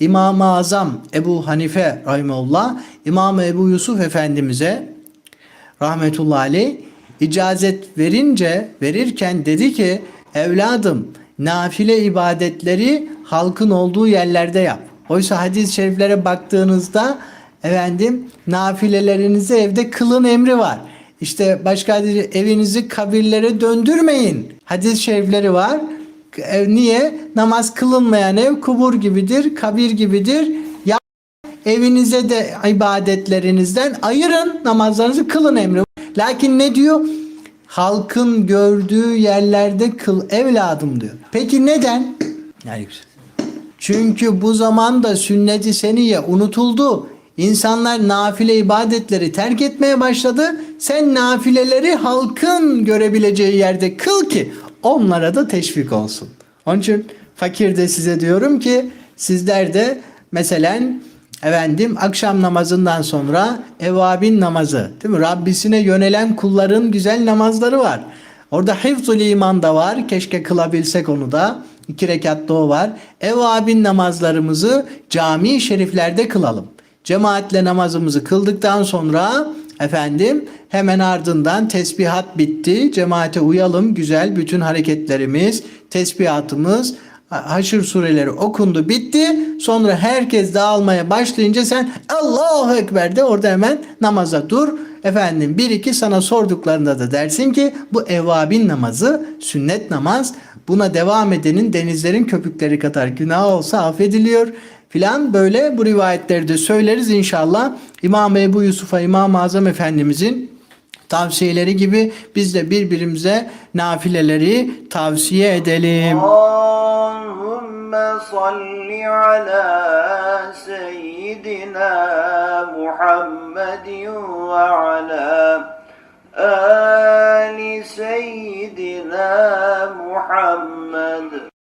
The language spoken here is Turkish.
İmam-ı Azam Ebu Hanife Rahimullah İmam Ebu Yusuf Efendimiz'e rahmetullahi aleyh icazet verince verirken dedi ki evladım nafile ibadetleri halkın olduğu yerlerde yap. Oysa hadis-i şeriflere baktığınızda efendim nafilelerinizi evde kılın emri var. İşte başka evinizi kabirlere döndürmeyin. Hadis-i şerifleri var. Ev niye? Namaz kılınmayan ev kubur gibidir, kabir gibidir. Ya evinize de ibadetlerinizden ayırın namazlarınızı kılın emri. Lakin ne diyor? Halkın gördüğü yerlerde kıl evladım diyor. Peki neden? Yani çünkü bu zamanda sünnet-i seniye unutuldu. İnsanlar nafile ibadetleri terk etmeye başladı. Sen nafileleri halkın görebileceği yerde kıl ki onlara da teşvik olsun. Onun için fakir de size diyorum ki sizler de mesela efendim akşam namazından sonra evabin namazı değil mi? Rabbisine yönelen kulların güzel namazları var. Orada hifzul iman da var. Keşke kılabilsek onu da. İki rekatta o var. Evabin namazlarımızı cami şeriflerde kılalım. Cemaatle namazımızı kıldıktan sonra efendim hemen ardından tesbihat bitti. Cemaate uyalım. Güzel bütün hareketlerimiz, tesbihatımız, Haşr sureleri okundu bitti. Sonra herkes dağılmaya başlayınca sen Allahu Ekber de orada hemen namaza dur. Efendim bir iki sana sorduklarında da dersin ki bu evabin namazı sünnet namaz. Buna devam edenin denizlerin köpükleri kadar günah olsa affediliyor filan böyle bu rivayetleri de söyleriz inşallah. İmam Ebu Yusuf'a İmam-ı Azam Efendimizin tavsiyeleri gibi biz de birbirimize nafileleri tavsiye edelim. Allahümme salli ala seyyidina Muhammedin ve ala ali seyyidina Muhammed